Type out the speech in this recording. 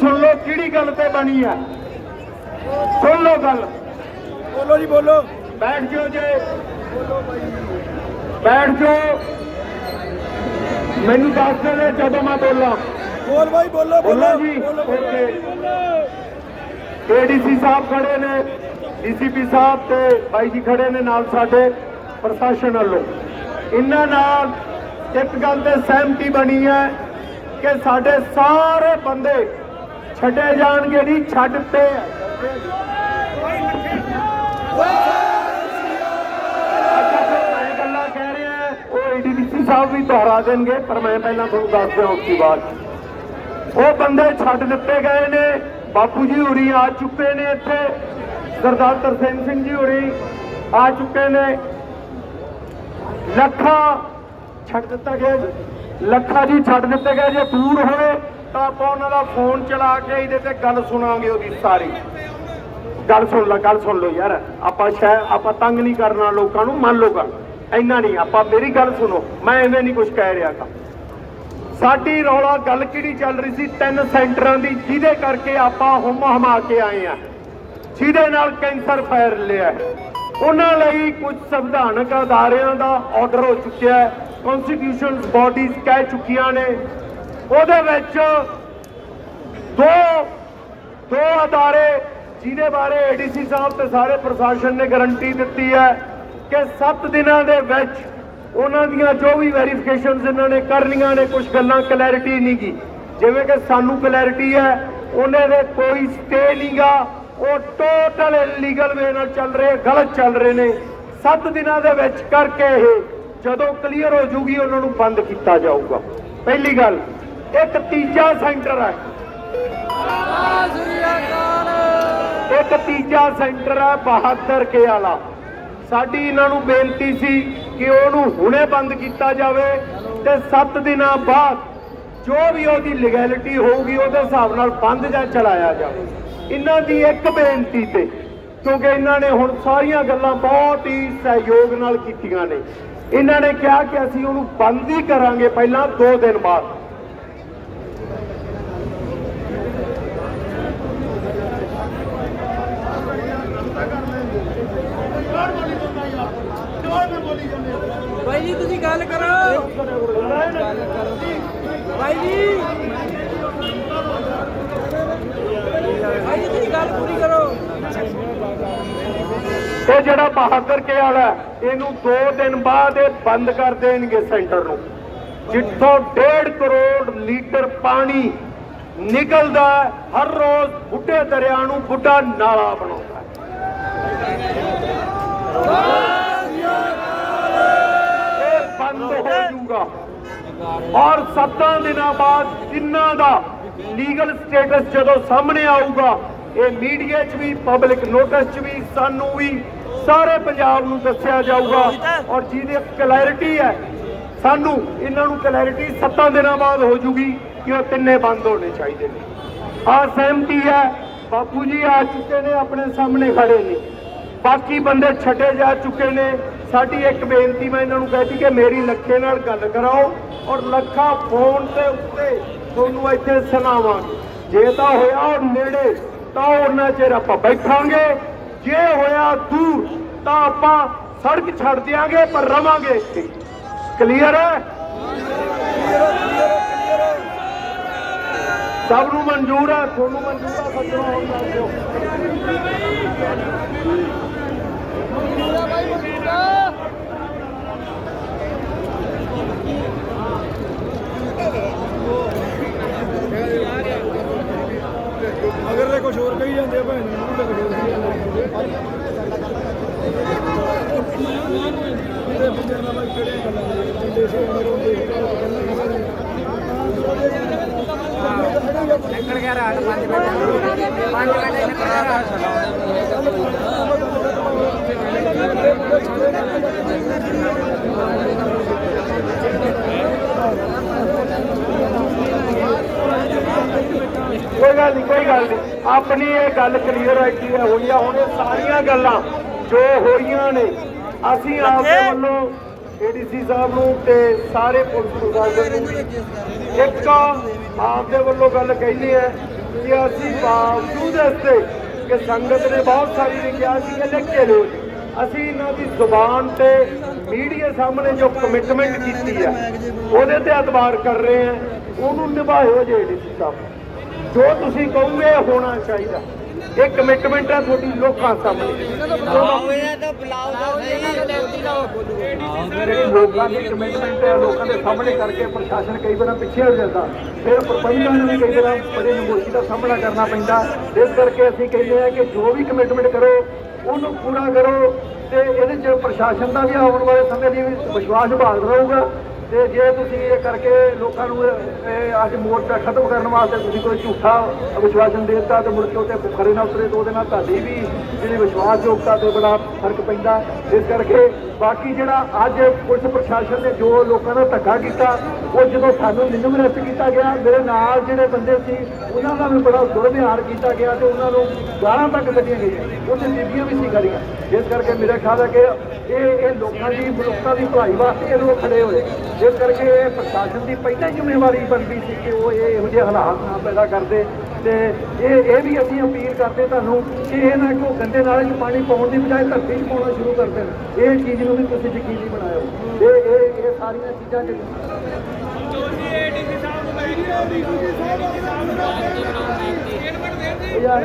ਸੁਣ ਲਓ ਕਿਹੜੀ ਗੱਲ ਤੇ ਬਣੀ ਹੈ ਸੁਣ ਲਓ ਗੱਲ। ਬੋਲੋ ਜੀ ਬੋਲੋ। ਬੈਠ ਜਾਓ ਜੇ। ਬੈਠ ਜਾਓ। ਮੈਨੂੰ ਦੱਸ ਦੇ ਜਦੋਂ ਮੈਂ ਬੋਲਾਂ। ਬੋਲ ਬਾਈ ਬੋਲੋ ਬੋਲੋ। ਜੀ। ਓਕੇ। ਏਡੀਸੀ ਸਾਹਿਬ ਖੜੇ ਨੇ। ਡੀਸੀਪੀ ਸਾਹਿਬ ਤੇ ਬਾਈ ਜੀ ਖੜੇ ਨੇ ਨਾਲ ਸਾਡੇ ਪ੍ਰਸ਼ਾਸਨ ਵੱਲੋਂ। ਇਹਨਾਂ ਨਾਲ ਇੱਕ ਗੱਲ ਤੇ ਸਹਿਮਤੀ ਬਣੀ ਹੈ ਕਿ ਸਾਡੇ ਸਾਰੇ ਬੰਦੇ ਛੱਡੇ ਜਾਣਗੇ ਨਹੀਂ, ਛੱਡ ਤੇ। ਸਾਹਿਬ ਵੀ ਦੁਹਰਾ ਦੇਣਗੇ, ਪਰ ਮੈਂ ਪਹਿਲਾਂ ਤੁਹਾਨੂੰ ਦੱਸ ਦਿਆਂ ਉਸ ਦੀ ਬਾਤ ਉਹ ਬੰਦੇ ਛੱਡ ਦਿੱਤੇ ਗਏ ਨੇ। ਬਾਪੂ ਜੀ ਹੋਰੀ ਆ ਚੁੱਕੇ ਨੇ ਇੱਥੇ। ਸਰਦਾਰ ਤਰਸੇਮ ਸਿੰਘ ਜੀ ਹੋਰੀ ਆ ਚੁੱਕੇ ਨੇ। ਲੱਖਾ ਛੱਡ ਦਿੱਤਾ ਗਿਆ ਜੀ। ਲੱਖਾ ਜੀ ਛੱਡ ਦਿੱਤੇ ਗਏ ਜੇ ਦੂਰ ਹੋਵੇ ਤਾਂ ਆਪਾਂ ਉਹਨਾਂ ਦਾ ਫੋਨ ਚਲਾ ਕੇ ਇਹਦੇ ਤੇ ਗੱਲ ਸੁਣਾਂਗੇ ਉਹਦੀ ਸਾਰੀ। ਗੱਲ ਸੁਣ ਲੈ, ਗੱਲ ਸੁਣ ਲਓ ਯਾਰ। ਆਪਾਂ ਸ਼ਾਇਦ ਆਪਾਂ ਤੰਗ ਨਹੀਂ ਕਰਨਾ ਲੋਕਾਂ ਨੂੰ, ਮੰਨ ਲਓ ਗੱਲ। ਇੰਨਾ ਨਹੀਂ, ਆਪਾਂ ਮੇਰੀ ਗੱਲ ਸੁਣੋ। ਮੈਂ ਐਵੇਂ ਨਹੀਂ ਕੁਝ ਕਹਿ ਰਿਹਾ ਗਾ। ਸਾਡੀ ਰੌਲਾ ਗੱਲ ਕਿਹੜੀ ਚੱਲ ਰਹੀ ਸੀ? ਤਿੰਨ ਸੈਂਟਰਾਂ ਦੀ, ਜਿਹਦੇ ਕਰਕੇ ਆਪਾਂ ਹੁਮ ਹਮਾ ਕੇ ਆਏ ਆ। ਜਿਹਦੇ ਨਾਲ ਕੈਂਸਰ ਫੈਲ ਲਿਆ ਉਹਨਾਂ ਲਈ ਕੁਝ ਸੰਵਿਧਾਨਕ ਅਦਾਰਿਆਂ ਦਾ ਆਰਡਰ ਹੋ ਚੁੱਕਿਆ ਹੈ। ਕਨਸਟੀਟਿਊਸ਼ਨਸ ਬਾਡੀਜ਼ ਕਹਿ ਚੁੱਕੀਆਂ ਨੇ। ਉਹਦੇ ਵਿੱਚ ਦੋ ਦੋ ਅਦਾਰੇ ਜਿਹਦੇ ਬਾਰੇ ਏਡੀਸੀ ਸਾਹਿਬ ਤੇ ਸਾਰੇ ਪ੍ਰਸ਼ਾਸਨ ਨੇ ਗਾਰੰਟੀ ਦਿੱਤੀ ਹੈ ਕਿ 7 ਦਿਨਾਂ ਦੇ ਵਿੱਚ ਉਹਨਾਂ ਦੀਆਂ ਜੋ ਵੀ ਵੈਰੀਫਿਕੇਸ਼ਨਸ ਇਹਨਾਂ ਨੇ ਕਰਨੀਆਂ ਨੇ ਕੁਝ ਗੱਲਾਂ ਕਲੈਰਿਟੀ ਨਹੀਂ ਗੀ। ਜਿਵੇਂ ਕਿ ਸਾਨੂੰ ਕਲੈਰਿਟੀ ਹੈ, ਉਹਨੇ ਦੇ ਕੋਈ ਸਟੇ ਨਹੀਂਗਾ ਉਹ ਟੋਟਲ ਇਲੀਗਲ ਵੇ ਨਾਲ ਚੱਲ ਰਹੇ, ਗਲਤ ਚੱਲ ਰਹੇ ਨੇ। 7 ਦਿਨਾਂ ਦੇ ਵਿੱਚ ਕਰਕੇ ਇਹ ਜਦੋਂ ਕਲੀਅਰ ਹੋ ਜੂਗੀ, ਉਹਨਾਂ ਨੂੰ ਬੰਦ ਕੀਤਾ ਜਾਊਗਾ। ਪਹਿਲੀ ਗੱਲ। ਇੱਕ ਤੀਜਾ ਸੈਂਟਰ ਹੈ। ਇੱਕ ਤੀਜਾ ਸੈਂਟਰ ਹੈ ਬਹਾਦਰ ਕੇ ਵਾਲਾ ਸਾਡੀ ਇਹਨਾਂ ਨੂੰ ਬੇਨਤੀ ਸੀ ਕਿ ਉਹਨੂੰ ਹੁਣੇ ਬੰਦ ਕੀਤਾ ਜਾਵੇ ਤੇ 7 ਦਿਨਾਂ ਬਾਅਦ ਜੋ ਵੀ ਉਹਦੀ ਲੀਗੈਲਿਟੀ ਹੋਊਗੀ ਉਹਦੇ ਹਿਸਾਬ ਨਾਲ ਬੰਦ ਜਾਂ ਚਲਾਇਆ ਜਾਵੇ। ਇਹਨਾਂ ਦੀ ਇੱਕ ਬੇਨਤੀ ਤੇ, ਕਿਉਂਕਿ ਇਹਨਾਂ ਨੇ ਹੁਣ ਸਾਰੀਆਂ ਗੱਲਾਂ ਬਹੁਤ ਹੀ ਸਹਿਯੋਗ ਨਾਲ ਕੀਤੀਆਂ ਨੇ। ਇਹਨਾਂ ਨੇ ਕਿਹਾ ਕਿ ਅਸੀਂ ਉਹਨੂੰ ਬੰਦ ਹੀ ਕਰਾਂਗੇ ਪਹਿਲਾਂ 2 ਦਿਨ ਬਾਅਦ। ਭਾਈ ਜੀ, ਤੁਸੀਂ ਗੱਲ ਕਰੋ। ਭਾਈ ਜੀ। ਭਾਈ ਜੀ, ਤੁਸੀਂ ਗੱਲ ਪੂਰੀ ਕਰੋ। ਇਹ ਜਿਹੜਾ ਬਹਾਦਰ ਕੇ ਵਾਲਾ ਇਹਨੂੰ 2 ਦਿਨ ਬਾਅਦ ਇਹ ਬੰਦ ਕਰ ਦੇਣਗੇ ਸੈਂਟਰ ਨੂੰ। ਜਿੱਥੋਂ 1.5 ਕਰੋੜ ਲੀਟਰ ਪਾਣੀ ਨਿਕਲਦਾ ਹਰ ਰੋਜ਼ ਬੁੱਢੇ ਦਰਿਆ ਨੂੰ ਬੁੱਢਾ ਨਾਲਾ ਬਣਾਉਂਦਾ ਹੈ। ਇਹ ਬੰਦ ਹੋ ਜਾਊਗਾ ਔਰ 7 ਦਿਨਾਂ ਬਾਅਦ ਜਿਨ੍ਹਾਂ ਦਾ ਲੀਗਲ ਸਟੇਟਸ ਜਦੋਂ ਸਾਹਮਣੇ ਆਊਗਾ, ਇਹ ਮੀਡੀਆ 'ਚ ਵੀ, ਪਬਲਿਕ ਨੋਟਿਸ 'ਚ ਵੀ, ਸਾਨੂੰ ਵੀ ਸਾਰੇ ਪੰਜਾਬ ਨੂੰ ਦੱਸਿਆ ਜਾਊਗਾ ਔਰ ਜਿਹਦੀ ਕਲੈਰਿਟੀ ਹੈ, ਸਾਨੂੰ ਇਹਨਾਂ ਨੂੰ ਕਲੈਰਿਟੀ 7 ਦਿਨਾਂ ਬਾਅਦ ਹੋ ਜੂਗੀ ਕਿ ਉਹ ਤਿੰਨੇ ਬੰਦ ਹੋਣੇ ਚਾਹੀਦੇ ਨੇ। ਆ ਸਹਿਮਤੀ ਹੈ, ਬਾਪੂ ਜੀ ਆ ਚੁੱਕੇ ਨੇ, ਆਪਣੇ ਸਾਹਮਣੇ ਖੜੇ ਨੇ। ਬਾਕੀ ਬੰਦੇ ਛੱਡੇ ਜਾ ਚੁੱਕੇ ਨੇ ਸਾਡੀ ਇੱਕ ਬੇਨਤੀ ਮੈਂ ਇਹਨਾਂ ਨੂੰ ਕਹਿਤੀ ਕਿ ਮੇਰੀ ਲੱਖੇ ਨਾਲ ਗੱਲ ਕਰਾਓ ਔਰ ਲੱਖਾ ਫੋਨ ਤੇ ਉੱਤੇ ਤੁਹਾਨੂੰ ਇੱਥੇ ਸੁਣਾਵਾਂਗੇ। ਜੇ ਤਾਂ ਹੋਇਆ ਉਹ ਨੇੜੇ, ਤਾਂ ਉਹਨਾਂ ਚਿਰ ਆਪਾਂ ਬੈਠਾਂਗੇ। ਜੇ ਹੋਇਆ ਦੂਰ, ਤਾਂ ਆਪਾਂ ਸੜਕ ਛੱਡ ਦਿਆਂਗੇ, ਪਰ ਰਵਾਂਗੇ ਇੱਥੇ। ਕਲੀਅਰ ਹੈ? ਸਭ ਨੂੰ ਮਨਜ਼ੂਰ ਹੈ? ਤੁਹਾਨੂੰ ਮਨਜ਼ੂਰ ਹੈ? ਸੱਜਣੋ ਹੁਣ ਦੱਸ ਦਿਓ ਅਗਰ ਤੇ ਕੁਝ ਹੋਰ ਕਹੀ ਜਾਂਦੇ ਆ ਭੈਣ ਨੂੰ ਤਾਂ ਕੁਝ ਹੋਰ ਕਹੀ ਜਾਂਦੇ ਇਹਦੇ ਬੰਦੇ ਨਾਲ ਬਾਈ ਕਿਹੜੇ ਗੱਲਾਂ ਨੇ ਜਿੰਦੇ ਸੇ ਅਮਰ ਹੁੰਦੇ ਨਿਕਲ ਗਿਆ ਰਾਤ 5 ਵਜੇ 5 ਵਜੇ ਨਿਕਲ ਗਿਆ ਰਾਤ ਕੋਈ ਗੱਲ ਨਹੀਂ ਕੋਈ ਗੱਲ ਨਹੀਂ। ਆਪਣੀ ਇਹ ਗੱਲ ਕਲੀਅਰ ਹੈ ਕੀ ਹੋਈ ਆ ਹੁਣ ਇਹ ਸਾਰੀਆਂ ਗੱਲਾਂ ਜੋ ਹੋਈਆਂ ਨੇ। ਅਸੀਂ ਆਪਦੇ ਵੱਲੋਂ ਏਡੀਸੀ ਸਾਹਿਬ ਨੂੰ ਤੇ ਸਾਰੇ ਪੁਲਿਸ ਪ੍ਰਸ਼ਾਸਨ ਨੂੰ ਇੱਕ ਆਪਦੇ ਵੱਲੋਂ ਗੱਲ ਕਹਿੰਦੇ ਆ ਕਿ ਅਸੀਂ ਬਾਵਜੂਦ ਇਸਦੇ ਕਿ ਸੰਗਤ ਨੇ ਬਹੁਤ ਸਾਰੀ ਨੇ ਕਿਹਾ ਸੀ ਕਿ ਲਿਖ ਕੇ ਜੀ ਅਸੀਂ ਇਹਨਾਂ ਦੀ ਜ਼ੁਬਾਨ ਤੇ ਮੀਡੀਆ ਸਾਹਮਣੇ ਜੋ ਕਮਿਟਮੈਂਟ ਕੀਤੀ ਆ ਉਹਦੇ ਤੇ ਐਤਬਾਰ ਕਰ ਰਹੇ ਆ ਉਹਨੂੰ ਨਿਭਾਇਓ ਜੇ ਡੀਸੀ ਸਾਹਿਬ। ਜੋ ਤੁਸੀਂ ਕਹੋਗੇ ਹੋਣਾ ਚਾਹੀਦਾ। ਇਹ ਕਮਿਟਮੈਂਟ ਹੈ ਤੁਹਾਡੀ ਲੋਕਾਂ ਸਾਹਮਣੇ। ਤਾਂ ਬੁਲਾਓ ਤਾਂ ਜਿਹੜੀ ਲੋਕਾਂ ਦੀ ਕਮਿਟਮੈਂਟ ਹੈ ਲੋਕਾਂ ਦੇ ਸਾਹਮਣੇ ਕਰਕੇ ਪ੍ਰਸ਼ਾਸਨ ਕਈ ਵਾਰ ਪਿੱਛੇ ਹੋ ਜਾਂਦਾ। ਫਿਰ ਪ੍ਰਬੰਧਕਾਂ ਨੂੰ ਵੀ ਕਈ ਵਾਰ ਬੜੇ ਨਮੋਸ਼ੀ ਦਾ ਸਾਹਮਣਾ ਕਰਨਾ ਪੈਂਦਾ। ਇਸ ਕਰਕੇ ਅਸੀਂ ਕਹਿੰਦੇ ਆ ਕਿ ਜੋ ਵੀ ਕਮਿਟਮੈਂਟ ਕਰੋ ਉਹਨੂੰ ਪੂਰਾ ਕਰੋ ਤੇ ਇਹਦੇ ਚ ਪ੍ਰਸ਼ਾਸਨ ਦਾ ਵੀ ਆਉਣ ਵਾਲੇ ਸਮੇਂ ਲਈ ਵੀ ਵਿਸ਼ਵਾਸ ਭਾਗ ਰਹੂਗਾ। ਤੇ ਜੇ ਤੁਸੀਂ ਇਹ ਕਰਕੇ ਲੋਕਾਂ ਨੂੰ ਅੱਜ ਮੋਰਚਾ ਖਤਮ ਕਰਨ ਵਾਸਤੇ ਤੁਸੀਂ ਕੋਈ ਝੂਠਾ ਵਿਸ਼ਵਾਸਨ ਦੇ ਦਿੱਤਾ ਤੇ ਮੁੜ ਕੇ ਉੱਤੇ ਖਰੇ ਨਾ ਉਤਰੇ ਤਾਂ ਉਹਦੇ ਨਾਲ ਤੁਹਾਡੀ ਵੀ ਜਿਹੜੀ ਵਿਸ਼ਵਾਸਯੋਗਤਾ ਤੇ ਬੜਾ ਫ਼ਰਕ ਪੈਂਦਾ। ਇਸ ਕਰਕੇ ਬਾਕੀ ਜਿਹੜਾ ਅੱਜ ਪੁਲਿਸ ਪ੍ਰਸ਼ਾਸਨ ਨੇ ਜੋ ਲੋਕਾਂ ਦਾ ਧੱਕਾ ਕੀਤਾ, ਉਹ ਜਦੋਂ ਸਾਨੂੰ ਨਿਯਮ ਰਸਤ ਕੀਤਾ ਗਿਆ, ਮੇਰੇ ਨਾਲ ਜਿਹੜੇ ਬੰਦੇ ਸੀ, ਉਹਨਾਂ ਦਾ ਵੀ ਬੜਾ ਦੁਰਵਿਹਾਰ ਕੀਤਾ ਗਿਆ ਤੇ ਉਹਨਾਂ ਨੂੰ ਗਾਲਾਂ ਤੱਕ ਕੱਢੀਆਂ ਗਈਆਂ। ਉੱਥੇ ਬੀਬੀਆਂ ਵੀ ਸੀ ਗੜੀਆਂ ਇਸ ਕਰਕੇ ਮੇਰਾ ਖਿਆਲ ਹੈ ਕਿ ਇਹ ਇਹ ਲੋਕਾਂ ਦੀ ਮਨੁੱਖਤਾ ਦੀ ਭਲਾਈ ਵਾਸਤੇ ਇਹ ਲੋਕ ਖੜੇ ਹੋਏ। ਇਸ ਕਰਕੇ ਇਹ ਪ੍ਰਸ਼ਾਸਨ ਦੀ ਪਹਿਲਾਂ ਜ਼ਿੰਮੇਵਾਰੀ ਬਣਦੀ ਸੀ ਕਿ ਉਹ ਇਹ ਇਹੋ ਜਿਹੇ ਹਾਲਾਤ ਨਾ ਪੈਦਾ ਕਰਦੇ ਤੇ ਇਹ ਇਹ ਵੀ ਅਸੀਂ ਅਪੀਲ ਕਰਦੇ ਤੁਹਾਨੂੰ ਕਿ ਇਹ ਨਾ ਕੋ ਗੰਦੇ ਨਾਲੇ 'ਚ ਪਾਣੀ ਪਾਉਣ ਦੀ ਬਜਾਏ ਧਰਤੀ 'ਚ ਪਾਉਣਾ ਸ਼ੁਰੂ ਕਰ ਦੇਣ। ਇਹ ਚੀਜ਼ ਨੂੰ ਵੀ ਤੁਸੀਂ ਯਕੀਨੀ ਬਣਾਇਓ ਇਹ ਇਹ ਇਹ ਸਾਰੀਆਂ ਚੀਜ਼ਾਂ ਜਿਹੜੀ ਯਾਰ